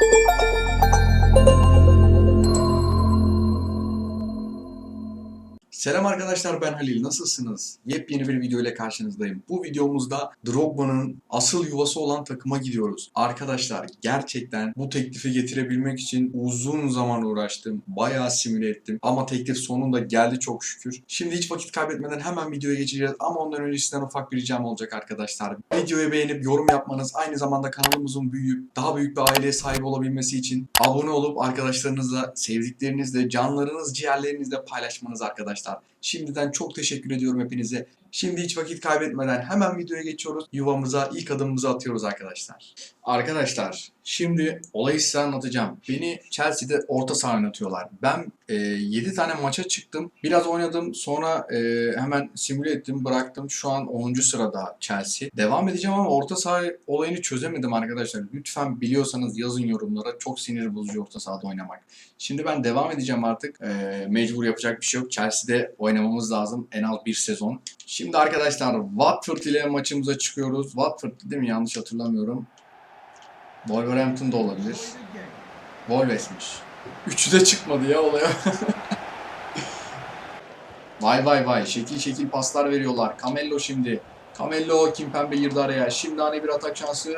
Música Selam arkadaşlar ben Halil nasılsınız? Yepyeni bir video ile karşınızdayım. Bu videomuzda Drogba'nın asıl yuvası olan takıma gidiyoruz. Arkadaşlar gerçekten bu teklifi getirebilmek için uzun zaman uğraştım. Bayağı simüle ettim. Ama teklif sonunda geldi çok şükür. Şimdi hiç vakit kaybetmeden hemen videoya geçeceğiz. Ama ondan önce sizden ufak bir ricam olacak arkadaşlar. Videoyu beğenip yorum yapmanız aynı zamanda kanalımızın büyüyüp daha büyük bir aileye sahip olabilmesi için abone olup arkadaşlarınızla, sevdiklerinizle, canlarınız, ciğerlerinizle paylaşmanız arkadaşlar. あ。Şimdiden çok teşekkür ediyorum hepinize. Şimdi hiç vakit kaybetmeden hemen videoya geçiyoruz. Yuvamıza ilk adımımızı atıyoruz arkadaşlar. Arkadaşlar şimdi olayı size anlatacağım. Beni Chelsea'de orta saha oynatıyorlar. Ben e, 7 tane maça çıktım. Biraz oynadım sonra e, hemen simüle ettim bıraktım. Şu an 10. sırada Chelsea. Devam edeceğim ama orta saha olayını çözemedim arkadaşlar. Lütfen biliyorsanız yazın yorumlara. Çok sinir bozucu orta sahada oynamak. Şimdi ben devam edeceğim artık. E, mecbur yapacak bir şey yok. Chelsea'de oynamamız lazım en az bir sezon. Şimdi arkadaşlar Watford ile maçımıza çıkıyoruz. Watford değil mi? Yanlış hatırlamıyorum. Wolverhampton da olabilir. Wolves'miş. Üçü de çıkmadı ya olaya. vay vay vay. Şekil şekil paslar veriyorlar. Camello şimdi. Camello Kimpembe girdi araya. Şimdi hani bir atak şansı.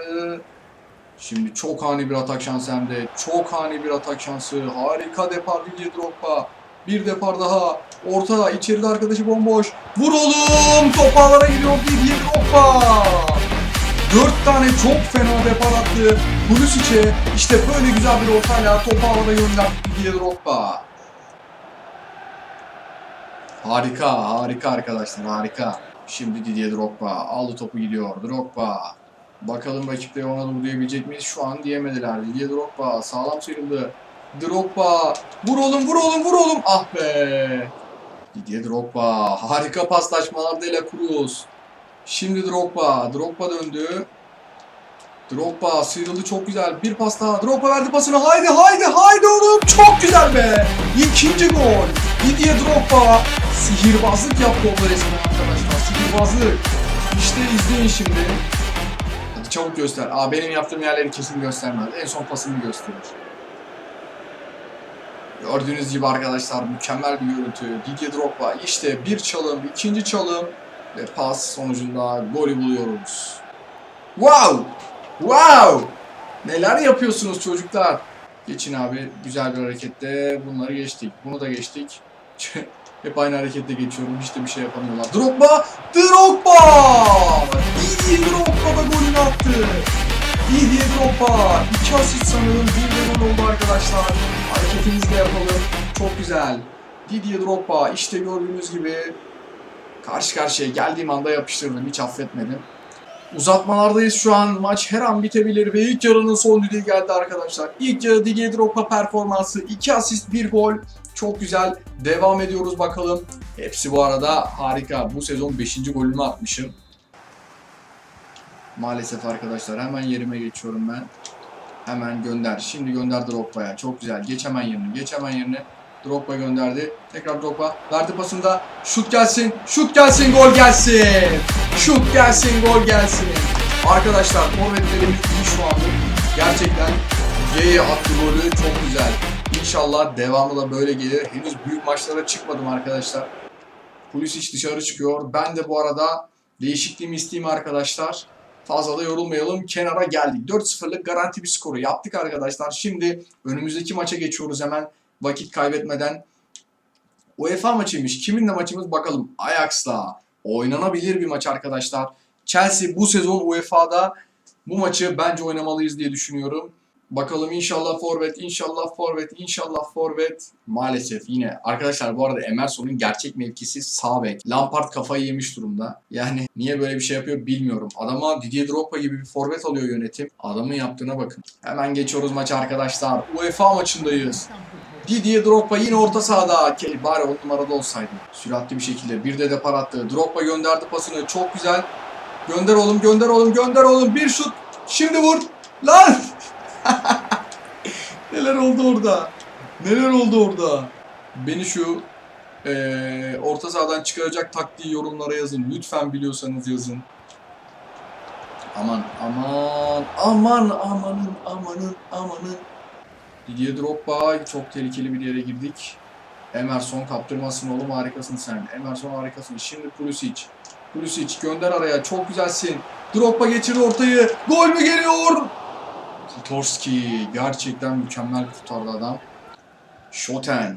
Şimdi çok ani bir atak şansı hem de. Çok ani bir atak şansı. Harika depar Didier Drogba. Bir depar daha. Orta içeride arkadaşı bomboş. Vur oğlum. Top ağlara gidiyor Didier Drogba. Dört tane çok fena depar attı. Pulisic'e işte böyle güzel bir ortayla topu havada gönderdi Didier Drogba. Harika, harika arkadaşlar, harika. Şimdi Didier Drogba aldı topu gidiyor. Drogba. Bakalım rakipleri ona dur diyebilecek miyiz? Şu an diyemediler. Didier Drogba sağlam sıyrıldı. Drogba. Vur oğlum, vur oğlum, vur oğlum. Ah be. Didier Drogba. Harika paslaşmalar De La Cruz. Şimdi Drogba. Drogba döndü. Drogba sıyrıldı çok güzel. Bir pas daha. Drogba verdi pasını. Haydi haydi haydi oğlum. Çok güzel be. İkinci gol. Didier Drogba sihirbazlık yaptı orada resmen arkadaşlar. Sihirbazlık. İşte izleyin şimdi. Hadi çabuk göster. Aa benim yaptığım yerleri kesin göstermez. En son pasını gösterir. Gördüğünüz gibi arkadaşlar mükemmel bir görüntü. Didier Drogba işte bir çalım, ikinci çalım ve pas sonucunda golü buluyoruz. Wow! Wow! Neler yapıyorsunuz çocuklar? Geçin abi. Güzel bir harekette bunları geçtik. Bunu da geçtik. Hep aynı harekette geçiyorum. Hiç de bir şey yapamıyorlar. Drogba! Drogba! Didier Drogba da golünü attı. Didier Drogba. İki asist sanırım. Bir de oldu arkadaşlar. Hareketimizi de yapalım. Çok güzel. Didier Drogba işte gördüğünüz gibi karşı karşıya geldiğim anda yapıştırdım. Hiç affetmedim. Uzatmalardayız şu an. Maç her an bitebilir ve ilk yarının son düdüğü geldi arkadaşlar. İlk yarı Didier Drogba performansı. 2 asist 1 gol. Çok güzel. Devam ediyoruz bakalım. Hepsi bu arada harika. Bu sezon 5. golümü atmışım. Maalesef arkadaşlar hemen yerime geçiyorum ben. Hemen gönder. Şimdi gönder Drogba'ya. Çok güzel. Geç hemen yerine. Geç hemen yerine. Drogba gönderdi. Tekrar Drogba. Verdi pasında. Şut gelsin. Şut gelsin. Gol gelsin. Şut gelsin. Gol gelsin. Arkadaşlar forvetlerimiz iyi şu anda. Gerçekten G'ye attı golü. Çok güzel. İnşallah devamı da böyle gelir. Henüz büyük maçlara çıkmadım arkadaşlar. Pulisic dışarı çıkıyor. Ben de bu arada değişikliğimi isteyeyim arkadaşlar. Fazla da yorulmayalım. Kenara geldik. 4-0'lık garanti bir skoru yaptık arkadaşlar. Şimdi önümüzdeki maça geçiyoruz hemen vakit kaybetmeden. UEFA maçıymış. Kiminle maçımız bakalım. Ajax'la. Oynanabilir bir maç arkadaşlar. Chelsea bu sezon UEFA'da bu maçı bence oynamalıyız diye düşünüyorum. Bakalım inşallah forvet, inşallah forvet, inşallah forvet. Maalesef yine. Arkadaşlar bu arada Emerson'un gerçek mevkisi sağ bek. Lampard kafayı yemiş durumda. Yani niye böyle bir şey yapıyor bilmiyorum. Adama Didier Drogba gibi bir forvet alıyor yönetim. Adamın yaptığına bakın. Hemen geçiyoruz maça arkadaşlar. UEFA maçındayız. Didier Drogba yine orta sahada. Bari on numarada olsaydı. Süratli bir şekilde bir de depar attı. Drogba gönderdi pasını. Çok güzel. Gönder oğlum, gönder oğlum, gönder oğlum. Bir şut. Şimdi vur. Lan! Neler oldu orada? Neler oldu orada? Beni şu eee, orta sahadan çıkaracak taktiği yorumlara yazın. Lütfen biliyorsanız yazın. Aman aman aman amanın amanın amanın. Didier Drogba çok tehlikeli bir yere girdik. Emerson kaptırmasın oğlum harikasın sen. Emerson harikasın. Şimdi Pulisic. Pulisic gönder araya çok güzelsin. Drogba geçirdi ortayı. Gol mü geliyor? Kutorski gerçekten mükemmel kurtardı adam. Schoten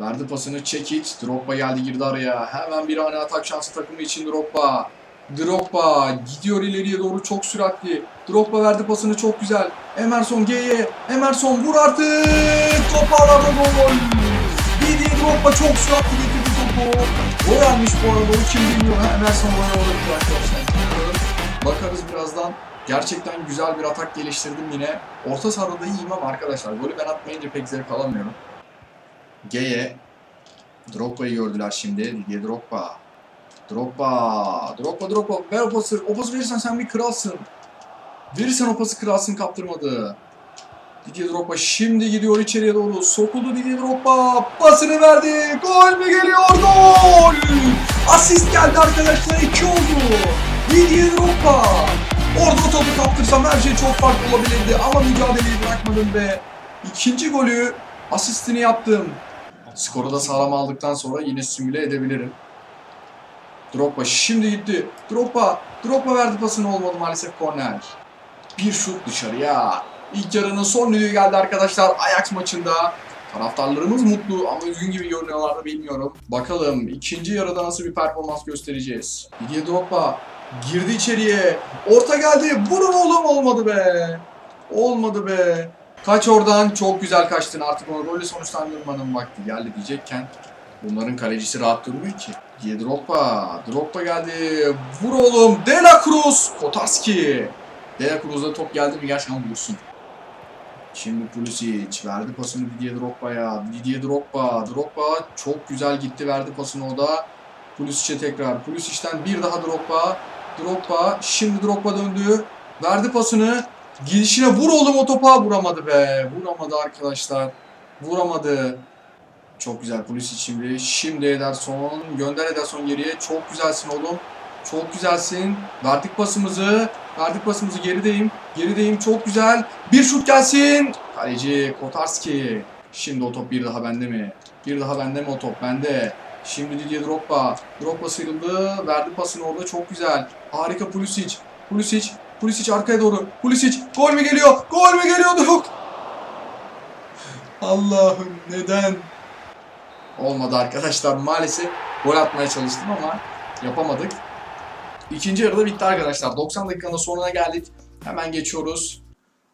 verdi pasını Çekiç. Drogba geldi girdi araya. Hemen bir ani atak şansı takımı için Drogba. Drogba gidiyor ileriye doğru çok süratli. Drogba verdi pasını çok güzel. Emerson G'ye. Emerson vur artık. Top ağlarda gol. Didier Drogba çok süratli getirdi topu. Gol almış bu arada. Kim bilmiyor. Emerson gol olabilir arkadaşlar. Bakarız birazdan. Gerçekten güzel bir atak geliştirdim yine. Orta sahada iyiyim ama arkadaşlar golü ben atmayınca pek zevk alamıyorum. G'ye. Drogba'yı gördüler şimdi. Didier Drogba. Drogba. Drogba Drogba. Ver o pası. Verirsen sen bir kralsın. Verirsen o pası kralsın kaptırmadı. Didier Drogba şimdi gidiyor içeriye doğru. Sokuldu Didier Drogba. Pasını verdi. Gol mü geliyor? Gol! Asist geldi arkadaşlar. 2 oldu. Didier Drogba. Orada topu kaptırsam her şey çok farklı olabilirdi. Ama mücadeleyi bırakmadım ve ikinci golü asistini yaptım. Skoru da sağlam aldıktan sonra yine simüle edebilirim. Drogba şimdi gitti. Drogba, Drogba verdi pasını olmadı maalesef korner. Bir şut dışarıya. İlk yarının son düdüğü geldi arkadaşlar Ajax maçında. Taraftarlarımız mutlu ama üzgün gibi görünüyorlar da bilmiyorum. Bakalım ikinci yarıda nasıl bir performans göstereceğiz. Didier Drogba girdi içeriye. Orta geldi. Vurun oğlum olmadı be. Olmadı be. Kaç oradan çok güzel kaçtın artık o golü sonuçlandırmanın vakti geldi diyecekken bunların kalecisi rahat durmuyor ki. Diye Drogba. Drogba geldi. Vur oğlum. De La Cruz. Kotarski. De La Cruz'da top geldi mi gerçekten vursun. Şimdi Pulisic verdi pasını Didier Drogba'ya. Didier Drogba. Drogba çok güzel gitti verdi pasını o da. Pulisic'e tekrar. Pulisic'ten bir daha Drogba. Drogba. Şimdi Drogba döndü. Verdi pasını. Gidişine vur oğlum o topa vuramadı be. Vuramadı arkadaşlar. Vuramadı. Çok güzel polis şimdi. Şimdi Ederson. Gönder Ederson geriye. Çok güzelsin oğlum. Çok güzelsin. Verdik pasımızı. Verdik pasımızı gerideyim. Gerideyim çok güzel. Bir şut gelsin. Kaleci Kotarski. Şimdi o top bir daha bende mi? Bir daha bende mi o top? Bende. Şimdi Didier Drogba. Drogba sıyrıldı. Verdi pasını orada çok güzel. Harika Pulisic. Pulisic. Pulisic arkaya doğru. Pulisic. Gol mü geliyor? Gol mü geliyor? Yok. Allah'ım neden? Olmadı arkadaşlar. Maalesef gol atmaya çalıştım ama yapamadık. İkinci yarıda bitti arkadaşlar. 90 dakikanın sonuna geldik. Hemen geçiyoruz.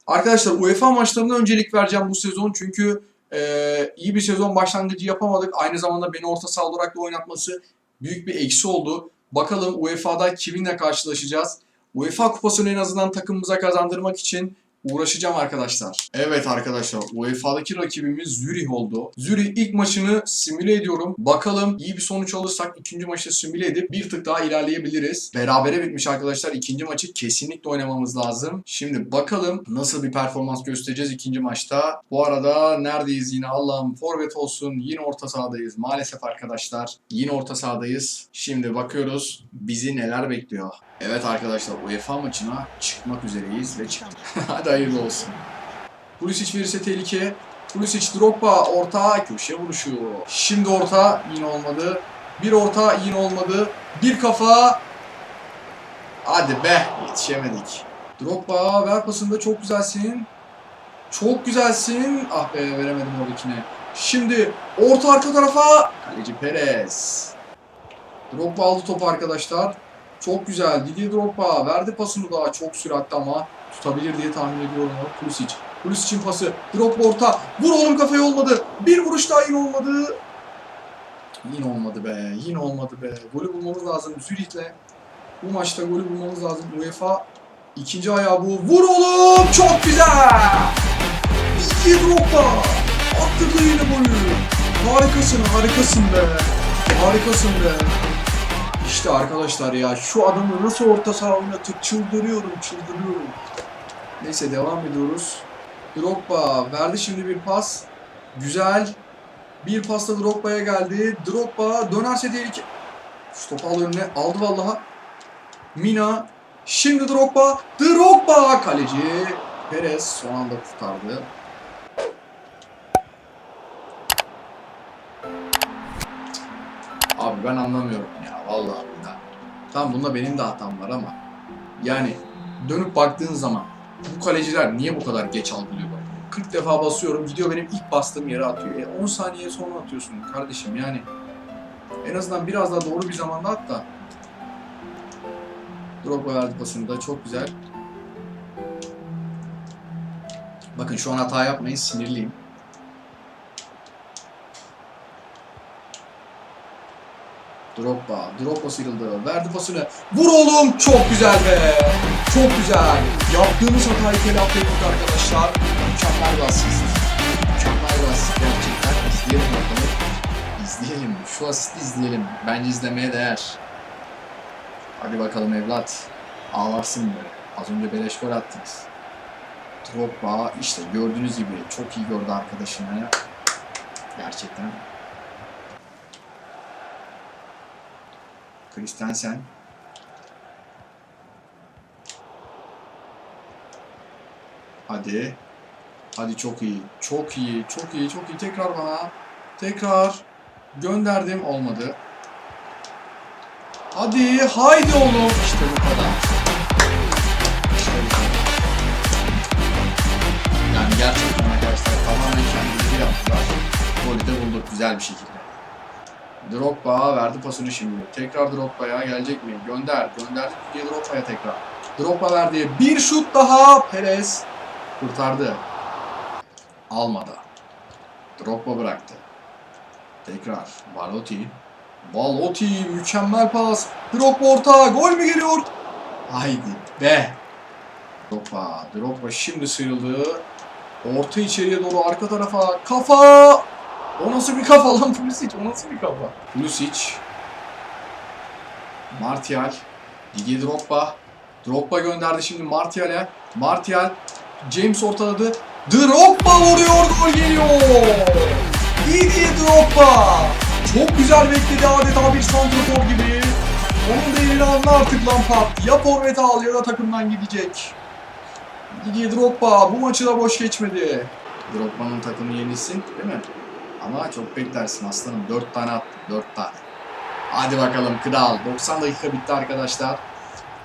Arkadaşlar UEFA maçlarına öncelik vereceğim bu sezon. Çünkü eee, iyi bir sezon başlangıcı yapamadık. Aynı zamanda beni orta saha olarak da oynatması büyük bir eksi oldu. Bakalım UEFA'da kiminle karşılaşacağız? UEFA kupasını en azından takımımıza kazandırmak için uğraşacağım arkadaşlar. Evet arkadaşlar UEFA'daki rakibimiz Zürih oldu. Zürih ilk maçını simüle ediyorum. Bakalım iyi bir sonuç alırsak ikinci maçı simüle edip bir tık daha ilerleyebiliriz. Berabere bitmiş arkadaşlar. İkinci maçı kesinlikle oynamamız lazım. Şimdi bakalım nasıl bir performans göstereceğiz ikinci maçta. Bu arada neredeyiz yine Allah'ım forvet olsun. Yine orta sahadayız. Maalesef arkadaşlar yine orta sahadayız. Şimdi bakıyoruz bizi neler bekliyor. Evet arkadaşlar UEFA maçına çıkmak üzereyiz ve çıktık. Hadi hayırlı olsun. Pulisic verirse tehlike. Pulisic Drogba orta köşe vuruşu. Şimdi orta yine olmadı. Bir orta yine olmadı. Bir kafa. Hadi be yetişemedik. Drogba ver pasında çok güzelsin. Çok güzelsin. Ah be veremedim oradakine. Şimdi orta arka tarafa. Kaleci Perez. Drogba aldı topu arkadaşlar. Çok güzel. Didier Drogba verdi pasını daha çok süratli ama tutabilir diye tahmin ediyorum o Pulisic. Pulisic'in pası. Drogba orta. Vur oğlum kafaya olmadı. Bir vuruş daha yine olmadı. Yine olmadı be. Yine olmadı be. Golü bulmamız lazım Zürih'le. Bu maçta golü bulmamız lazım. UEFA ikinci ayağı bu. Vur oğlum. Çok güzel. Didier Drogba. Attırdı yine golü. Harikasın harikasın be. Harikasın be. İşte arkadaşlar ya şu adamı nasıl orta saha oynatır çıldırıyorum çıldırıyorum. Neyse devam ediyoruz. Drogba verdi şimdi bir pas. Güzel. Bir pasta Drogba'ya geldi. Drogba dönerse tehlike. Şu topu al önüne. Aldı vallaha. Mina. Şimdi Drogba. Drogba. Kaleci Perez son anda kurtardı. Abi ben anlamıyorum ya vallahi billahi. Tamam bunda benim de hatam var ama yani dönüp baktığın zaman bu kaleciler niye bu kadar geç algılıyorlar? 40 defa basıyorum gidiyor benim ilk bastığım yere atıyor. E 10 saniye sonra atıyorsun kardeşim yani. En azından biraz daha doğru bir zamanda at da. Drogba verdi pasını da çok güzel. Bakın şu an hata yapmayın sinirliyim. Drogba, Drogba sıyrıldı. Verdi pasını. Vur oğlum! Çok güzel be! Çok güzel. Yaptığımız hatayı telafi ettik arkadaşlar. Mükemmel bir asist. Mükemmel bir asist gerçekten. İzleyelim bakalım. İzleyelim. Şu asisti izleyelim. Bence izlemeye değer. Hadi bakalım evlat. Ağlarsın böyle. Az önce beleş gol attınız. Drogba işte gördüğünüz gibi çok iyi gördü arkadaşını. Gerçekten. Christensen. Hadi. Hadi çok iyi. Çok iyi. Çok iyi. Çok iyi. Tekrar bana. Tekrar. Gönderdim. Olmadı. Hadi. Haydi oğlum. İşte bu kadar. Yani gerçekten arkadaşlar tamamen kendileri yaptılar. Golü de bulduk güzel bir şekilde. Drogba verdi pasını şimdi. Tekrar Drogba'ya gelecek mi? Gönder. Gönderdi diye Drogba'ya tekrar. Drogba verdi. Bir şut daha. Perez kurtardı. Almadı. Drogba bıraktı. Tekrar. Balotti. Balotti mükemmel pas. Drogba orta. Gol mü geliyor? Haydi be. Drogba. Drogba şimdi sıyrıldı. Orta içeriye doğru arka tarafa. Kafa. O nasıl bir kafa lan Pulisic? O nasıl bir kafa? Pulisic. Martial. Didier Drogba. Drogba gönderdi şimdi Martial'e. Martial. James ortaladı. Drogba vuruyor gol geliyor. Didier Drogba. Çok güzel bekledi adeta bir santrafor gibi. Onun değerini anla artık Lampard. Ya forvete al ya da takımdan gidecek. Didier Drogba bu maçı da boş geçmedi. Drogba'nın takımı yenilsin değil mi? Ama çok beklersin aslanım. 4 tane attı. 4 tane. Hadi bakalım kral. 90 dakika bitti arkadaşlar.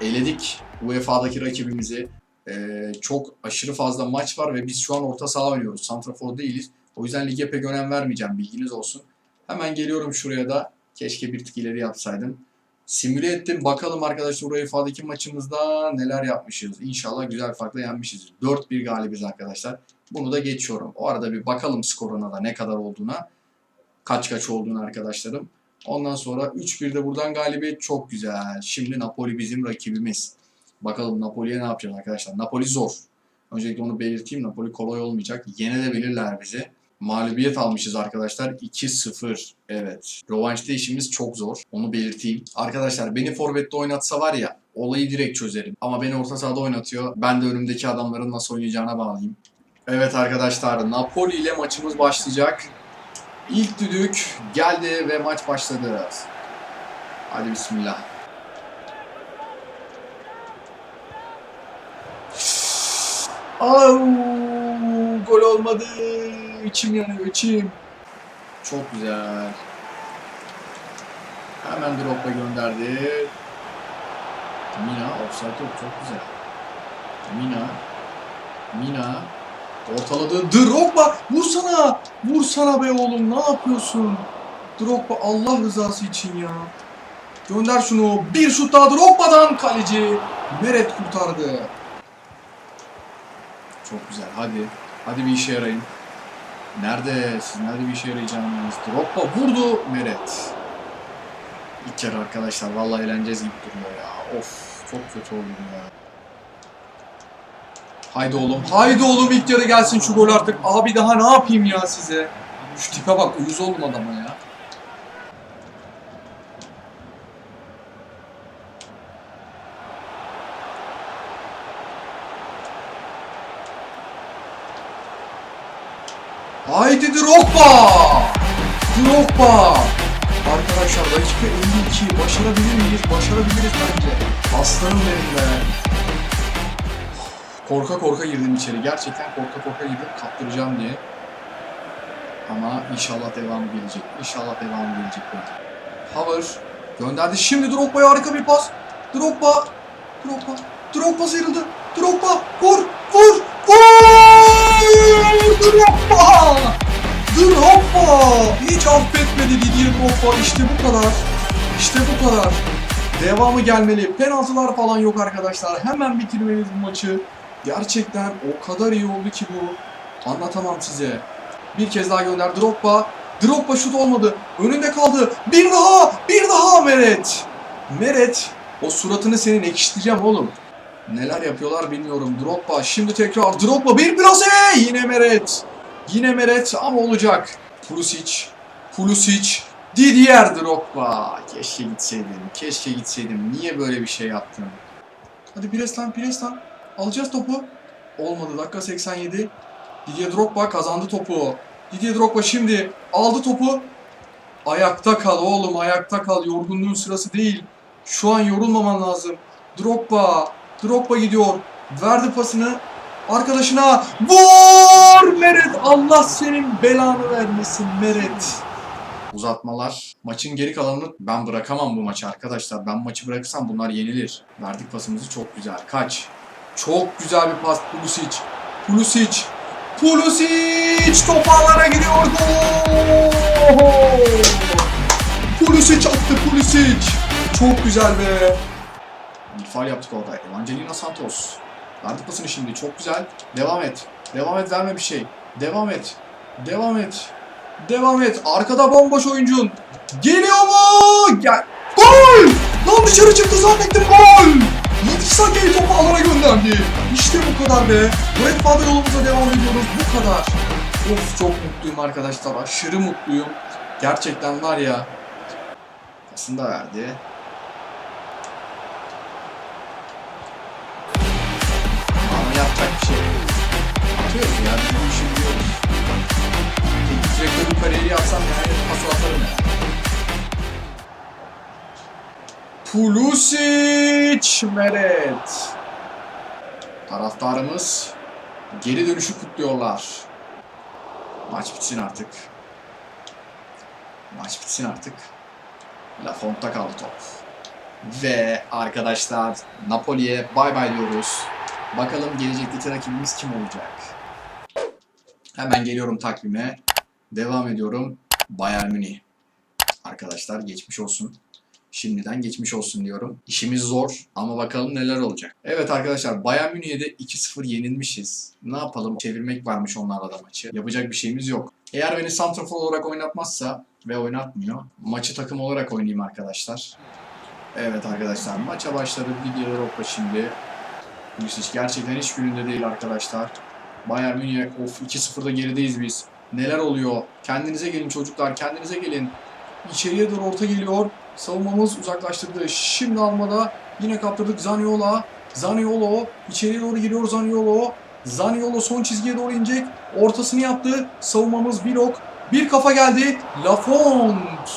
Eledik UEFA'daki rakibimizi. Ee, çok aşırı fazla maç var ve biz şu an orta saha oynuyoruz. Santrafor değiliz. O yüzden lige pek önem vermeyeceğim. Bilginiz olsun. Hemen geliyorum şuraya da. Keşke bir tık ileri yapsaydım. Simüle ettim. Bakalım arkadaşlar UEFA'daki maçımızda neler yapmışız. İnşallah güzel farkla yenmişiz. 4-1 galibiz arkadaşlar. Bunu da geçiyorum. O arada bir bakalım skoruna da ne kadar olduğuna. Kaç kaç olduğunu arkadaşlarım. Ondan sonra 3-1'de buradan galibiyet çok güzel. Şimdi Napoli bizim rakibimiz. Bakalım Napoli'ye ne yapacağız arkadaşlar. Napoli zor. Öncelikle onu belirteyim. Napoli kolay olmayacak. Yenebilirler bizi. Mağlubiyet almışız arkadaşlar. 2-0. Evet. Rövanşta işimiz çok zor. Onu belirteyim. Arkadaşlar beni forvette oynatsa var ya olayı direkt çözerim. Ama beni orta sahada oynatıyor. Ben de önümdeki adamların nasıl oynayacağına bağlayayım. Evet arkadaşlar Napoli ile maçımız başlayacak. İlk düdük geldi ve maç başladı. Hadi bismillah. Au, gol olmadı. İçim yanıyor içim. Çok güzel. Hemen Drogba gönderdi. Mina offside yok çok güzel. Mina. Mina. Ortaladı. Drogba vursana. Vursana be oğlum ne yapıyorsun? Drogba Allah rızası için ya. Gönder şunu. Bir şut daha Drogba'dan kaleci. Meret kurtardı. Çok güzel hadi. Hadi bir işe yarayın. Nerede? Siz nerede bir işe yarayacaksınız? Drogba vurdu. Meret. İlk kere arkadaşlar. Vallahi eğleneceğiz gibi duruyor ya. Of çok kötü oldum ya. Haydi oğlum. Haydi oğlum ilk yarı gelsin şu gol artık. Abi daha ne yapayım ya size? Şu tipe bak uyuz oldum adama ya. Arkadaşlar dakika 52 başarabilir miyiz? Başarabiliriz bence. Aslanım benim be. Korka korka girdim içeri. Gerçekten korka korka girdim kaptıracağım diye. Ama inşallah devamı gelecek. İnşallah devamı gelecek. Haver gönderdi. Şimdi Drogba'ya harika bir pas. Drogba. Drogba. Drogba sıyrıldı. Drogba. Vur. Vur. Vur. Drogba. Drogba. Hiç affetmedi Didier Drogba. İşte bu kadar. İşte bu kadar. Devamı gelmeli. Penaltılar falan yok arkadaşlar. Hemen bitirmeliyiz bu maçı. Gerçekten o kadar iyi oldu ki bu. Anlatamam size. Bir kez daha gönder Drogba. Drogba şut olmadı. Önünde kaldı. Bir daha. Bir daha Meret. Meret. O suratını senin ekşiteceğim oğlum. Neler yapıyorlar bilmiyorum. Drogba şimdi tekrar Drogba bir plase. Yine Meret. Yine Meret ama olacak. Pulisic. Pulisic. Didier Drogba. Keşke gitseydim. Keşke gitseydim. Niye böyle bir şey yaptın? Hadi Pirestan, Pirestan. Alacağız topu. Olmadı. Dakika 87. Didier Drogba kazandı topu. Didier Drogba şimdi aldı topu. Ayakta kal oğlum ayakta kal. Yorgunluğun sırası değil. Şu an yorulmaman lazım. Drogba. Drogba gidiyor. Verdi pasını. Arkadaşına vur Meret. Allah senin belanı vermesin Meret. Uzatmalar. Maçın geri kalanını ben bırakamam bu maçı arkadaşlar. Ben maçı bırakırsam bunlar yenilir. Verdik pasımızı çok güzel. Kaç. Çok güzel bir pas Pulisic. Pulisic. Pulisic top ağlara giriyor. Gol! Pulisic attı Pulisic. Çok güzel be. Bir faal yaptık orada. Evangelina Santos. Verdi şimdi. Çok güzel. Devam et. Devam et verme bir şey. Devam et. Devam et. Devam et. Arkada bomboş oyuncun. Geliyor mu? Gel. Gol! Lan dışarı çıktı zannettim gol! Yiğit Sake'yi topu alana gönderdi. İşte bu kadar be. Red Father yolumuza devam ediyoruz. Bu kadar. Of çok mutluyum arkadaşlar. Aşırı mutluyum. Gerçekten var ya. Pasını da verdi. Ama yapacak bir şey yok. Atıyoruz ya. Biz bu işi biliyoruz. Teknik direktörün kariyeri yapsam yani pas atarım ya. Pulisic Meret. Taraftarımız geri dönüşü kutluyorlar. Maç bitsin artık. Maç bitsin artık. Lafont'ta kaldı top. Ve arkadaşlar Napoli'ye bay bay diyoruz. Bakalım gelecekteki rakibimiz kim olacak? Hemen geliyorum takvime. Devam ediyorum. Bayern Münih. Arkadaşlar geçmiş olsun. Şimdiden geçmiş olsun diyorum. İşimiz zor ama bakalım neler olacak. Evet arkadaşlar Bayern Münih'e de 2-0 yenilmişiz. Ne yapalım? Çevirmek varmış onlarla da maçı. Yapacak bir şeyimiz yok. Eğer beni santrafor olarak oynatmazsa ve oynatmıyor. Maçı takım olarak oynayayım arkadaşlar. Evet arkadaşlar maça başladı. Didier Drogba şimdi. Pulisic gerçekten hiç gününde değil arkadaşlar. Bayern Münih of 2-0'da gerideyiz biz. Neler oluyor? Kendinize gelin çocuklar kendinize gelin. İçeriye doğru orta geliyor. Savunmamız uzaklaştırdı. Şimdi almada yine kaptırdık Zaniolo. Zaniolo içeriye doğru giriyor Zaniolo. Zaniolo son çizgiye doğru inecek. Ortasını yaptı. Savunmamız bir ok. Bir kafa geldi. Lafont.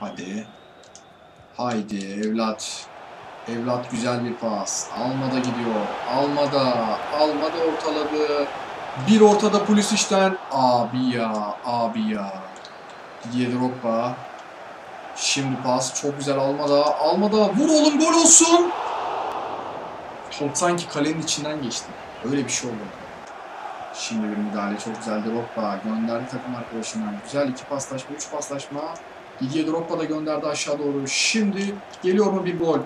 Hadi. Haydi evlat. Evlat güzel bir pas. Almada gidiyor. Almada. Almada ortaladı. Bir ortada Pulisic'ten. Abi ya. Abi ya. Didier Drogba. Şimdi pas çok güzel Almada. Almada vur oğlum gol olsun. Top sanki kalenin içinden geçti. Öyle bir şey oldu. Şimdi bir müdahale çok güzel Drogba gönderdi takım arkadaşına. Güzel iki paslaşma, üç paslaşma. Didier Drogba da gönderdi aşağı doğru. Şimdi geliyor mu bir gol?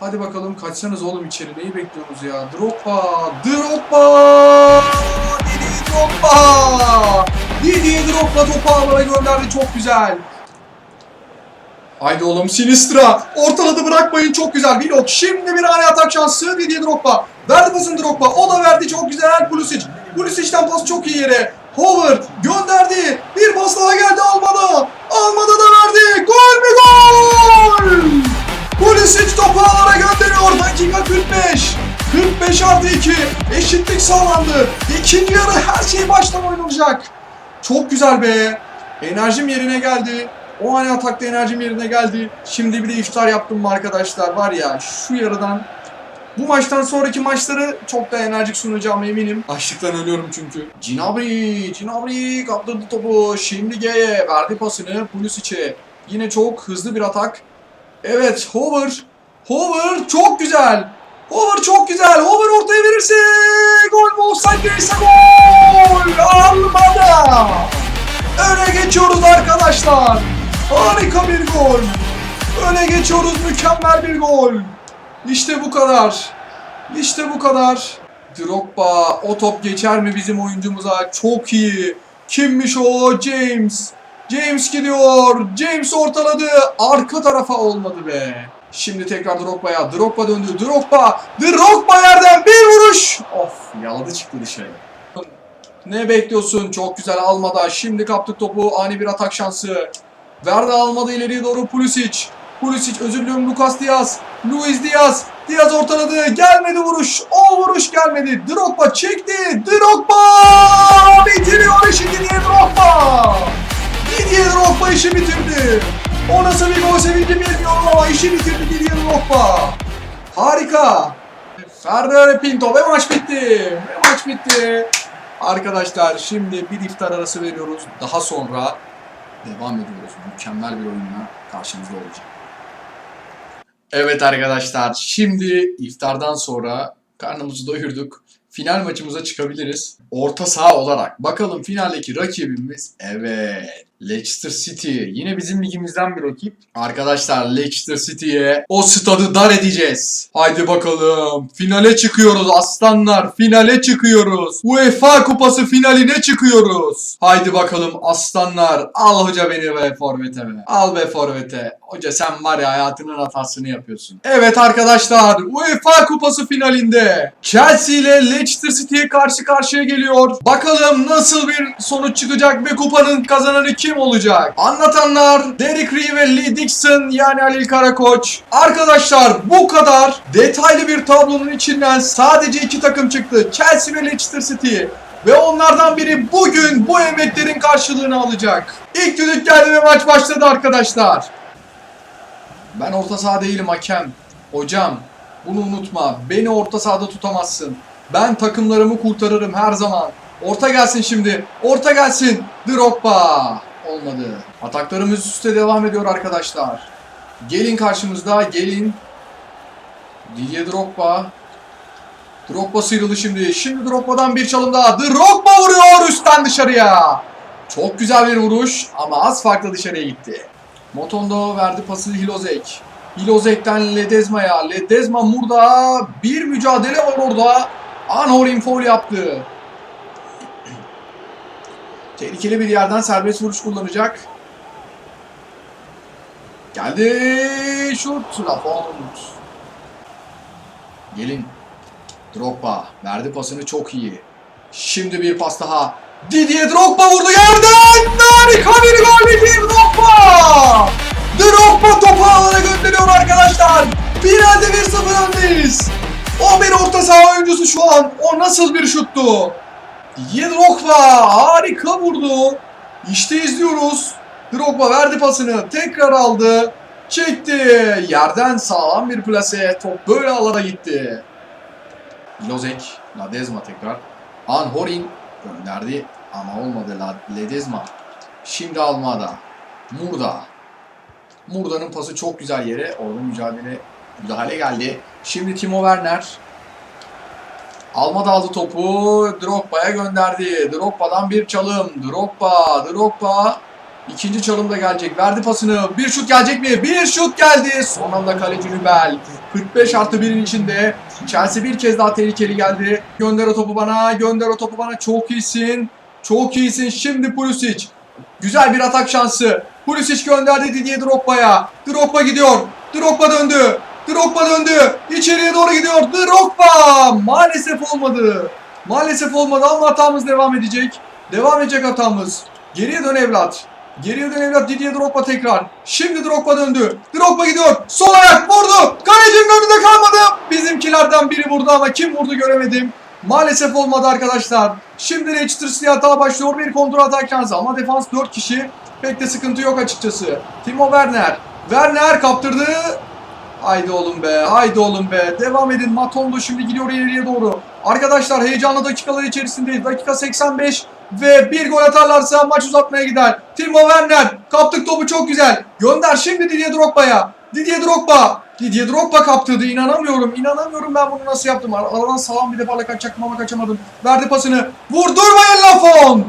Hadi bakalım kaçsanız oğlum içeri. Neyi bekliyorsunuz ya? Drogba! Drogba! Didier Drogba! Didier Drogba topu ağlara gönderdi. Çok güzel. Haydi oğlum Sinistra. Ortaladı bırakmayın çok güzel. Ok. Şimdi bir ani atak şansı Didier Drogba. Verdi pasını Drogba. O da verdi çok güzel Pulisic. Pulisic'ten pas çok iyi yere. Howard gönderdi. Bir pas daha geldi Almada. Almada da verdi. Gol mü gol? Pulisic topu ağlara gönderiyor. Dakika 45. 45 artı 2. Eşitlik sağlandı. İkinci yarı her şey baştan oynanacak. Çok güzel be. Enerjim yerine geldi. O an atakta enerjim yerine geldi. Şimdi bir de iftar yaptım mı arkadaşlar var ya şu yarıdan bu maçtan sonraki maçları çok da enerjik sunacağıma eminim. Açlıktan ölüyorum çünkü. Cinabri, Cinabri kaptırdı topu. Şimdi G'ye verdi pasını Pulisic'e. Yine çok hızlı bir atak. Evet, Hover. Hover çok güzel. Hover çok güzel. Hover ortaya verirse gol mü offside değilse gol. Almada. Öne geçiyoruz arkadaşlar. Harika bir gol. Öne geçiyoruz mükemmel bir gol. İşte bu kadar. İşte bu kadar. Drogba o top geçer mi bizim oyuncumuza? Çok iyi. Kimmiş o? James. James gidiyor. James ortaladı. Arka tarafa olmadı be. Şimdi tekrar Drogba'ya. Drogba döndü. Drogba. Drogba yerden bir vuruş. Of yaladı çıktı dışarı. Ne bekliyorsun? Çok güzel almadan. Şimdi kaptık topu. Ani bir atak şansı. Verdi almadı ileriye doğru Pulisic. Pulisic özür diliyorum Lucas Diaz. Luis Diaz. Diaz ortaladı. Gelmedi vuruş. O vuruş gelmedi. Drogba çekti. Drogba bitiriyor işi Didier Drogba. Didier Drogba işi bitirdi. O nasıl bir gol sevinci bilmiyorum ama işi bitirdi Didier Drogba. Harika. Fernando Pinto ve maç bitti. Ve maç bitti. Arkadaşlar şimdi bir iftar arası veriyoruz. Daha sonra devam ediyoruz. Mükemmel bir oyunla karşınızda olacağım. Evet arkadaşlar şimdi iftardan sonra karnımızı doyurduk. Final maçımıza çıkabiliriz. Orta saha olarak. Bakalım finaldeki rakibimiz evet Leicester City. Yine bizim ligimizden bir rakip. Arkadaşlar Leicester City'ye o stadı dar edeceğiz. Haydi bakalım. Finale çıkıyoruz aslanlar. Finale çıkıyoruz. UEFA Kupası finaline çıkıyoruz. Haydi bakalım aslanlar. Al hoca beni be forvete be. Al be forvete. Hoca sen var ya hayatının hatasını yapıyorsun. Evet arkadaşlar UEFA Kupası finalinde Chelsea ile Leicester City karşı karşıya geliyor. Bakalım nasıl bir sonuç çıkacak ve kupanın kazananı kim olacak? Anlatanlar Derek Ree ve Lee Dixon yani Ali Karakoç. Arkadaşlar bu kadar detaylı bir tablonun içinden sadece iki takım çıktı. Chelsea ve Leicester City. Ve onlardan biri bugün bu emeklerin karşılığını alacak. İlk düdük geldi ve maç başladı arkadaşlar. Ben orta saha değilim hakem. Hocam bunu unutma. Beni orta sahada tutamazsın. Ben takımlarımı kurtarırım her zaman. Orta gelsin şimdi. Orta gelsin. Drogba. Olmadı. Ataklarımız üst üste devam ediyor arkadaşlar. Gelin karşımızda. Gelin. Didier Drogba. Drogba sıyrıldı şimdi. Şimdi Drogba'dan bir çalım daha. Drogba vuruyor üstten dışarıya. Çok güzel bir vuruş ama az farklı dışarıya gitti. Motondo verdi pası Hilozek. Hilozek'ten Ledezma'ya. Ledezma burada bir mücadele var orada. Anhorin foul yaptı. Tehlikeli bir yerden serbest vuruş kullanacak. Geldi şut. Lafont. Gelin. Drogba verdi pasını çok iyi. Şimdi bir pas daha. Didier Drogba vurdu yerden. Harika bir gol Didier Drogba. Drogba topu alana gönderiyor arkadaşlar. Finalde 1-0 öndeyiz. O bir orta saha oyuncusu şu an. O nasıl bir şuttu? Drogba harika vurdu. İşte izliyoruz. Drogba verdi pasını. Tekrar aldı. Çekti. Yerden sağlam bir plase. Top böyle alana gitti. Lozek. Ladezma tekrar. Anhorin gönderdi ama olmadı Ledezma. Şimdi Almada. Murda. Murda'nın pası çok güzel yere. Orada mücadele müdahale geldi. Şimdi Timo Werner. Almada aldı topu. Drogba'ya gönderdi. Drogba'dan bir çalım. Drogba. Drogba. İkinci çalım da gelecek. Verdi pasını. Bir şut gelecek mi? Bir şut geldi. Son anda kaleci Nübel. 45 artı 1'in içinde. Chelsea bir kez daha tehlikeli geldi. Gönder o topu bana. Gönder o topu bana. Çok iyisin. Çok iyisin. Şimdi Pulisic. Güzel bir atak şansı. Pulisic gönderdi Didier Drogba'ya. Drogba gidiyor. Drogba döndü. Drogba döndü. İçeriye doğru gidiyor. Drogba. Maalesef olmadı. Maalesef olmadı ama hatamız devam edecek. Devam edecek hatamız. Geriye dön evlat. Geriye dön evlat Didier Drogba tekrar. Şimdi Drogba döndü. Drogba gidiyor. Sol ayak vurdu. Kalecinin önünde kalmadı. Bizimkilerden biri vurdu ama kim vurdu göremedim. Maalesef olmadı arkadaşlar. Şimdi Leicester City hata başlıyor. Bir kontrol atak şansı ama defans 4 kişi. Pek de sıkıntı yok açıkçası. Timo Werner. Werner kaptırdı. Haydi oğlum be, haydi oğlum be. Devam edin. Matondo şimdi gidiyor ileriye doğru. Arkadaşlar heyecanlı dakikalar içerisindeyiz. Dakika 85 ve bir gol atarlarsa maç uzatmaya gider. Timo Werner kaptık topu çok güzel. Gönder şimdi Didier Drogba'ya. Didier Drogba. Didier Drogba kaptırdı. İnanamıyorum. İnanamıyorum ben bunu nasıl yaptım. Ar- Aradan sağlam bir defarla kaçacaktım ama kaçamadım. Verdi pasını. Vurdurmayın Lafont.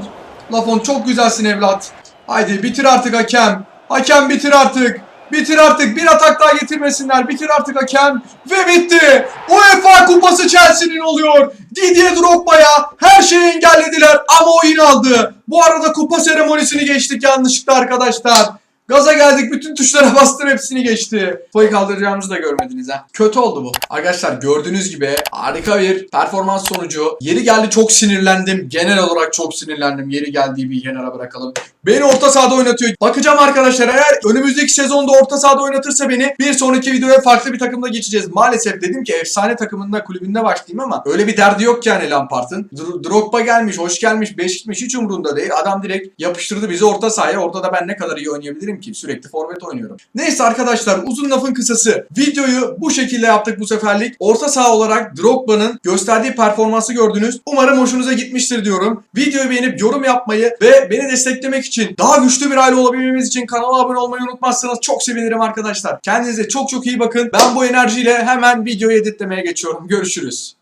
Lafont çok güzelsin evlat. Haydi bitir artık hakem. Hakem bitir artık. Bitir artık. Bir atak daha getirmesinler. Bitir artık hakem. Ve bitti. UEFA kupası Chelsea'nin oluyor. Didier Drogba'ya her şeyi engellediler ama oyun aldı. Bu arada kupa seremonisini geçtik yanlışlıkla arkadaşlar. Gaza geldik bütün tuşlara bastım hepsini geçti. Kupayı kaldıracağımızı da görmediniz ha. Kötü oldu bu. Arkadaşlar gördüğünüz gibi harika bir performans sonucu. Yeri geldi çok sinirlendim. Genel olarak çok sinirlendim. Yeri geldiği bir kenara bırakalım. Beni orta sahada oynatıyor. Bakacağım arkadaşlar eğer önümüzdeki sezonda orta sahada oynatırsa beni bir sonraki videoya farklı bir takımda geçeceğiz. Maalesef dedim ki efsane takımında kulübünde başlayayım ama öyle bir derdi yok yani Lampard'ın. Dr- Drogba gelmiş, hoş gelmiş, beş gitmiş hiç umurunda değil. Adam direkt yapıştırdı bizi orta sahaya. Ortada ben ne kadar iyi oynayabilirim ki? Sürekli forvet oynuyorum. Neyse arkadaşlar uzun lafın kısası. Videoyu bu şekilde yaptık bu seferlik. Orta saha olarak Drogba'nın gösterdiği performansı gördünüz. Umarım hoşunuza gitmiştir diyorum. Videoyu beğenip yorum yapmayı ve beni desteklemek için daha güçlü bir aile olabilmemiz için kanala abone olmayı unutmazsanız çok sevinirim arkadaşlar. Kendinize çok çok iyi bakın. Ben bu enerjiyle hemen videoyu editlemeye geçiyorum. Görüşürüz.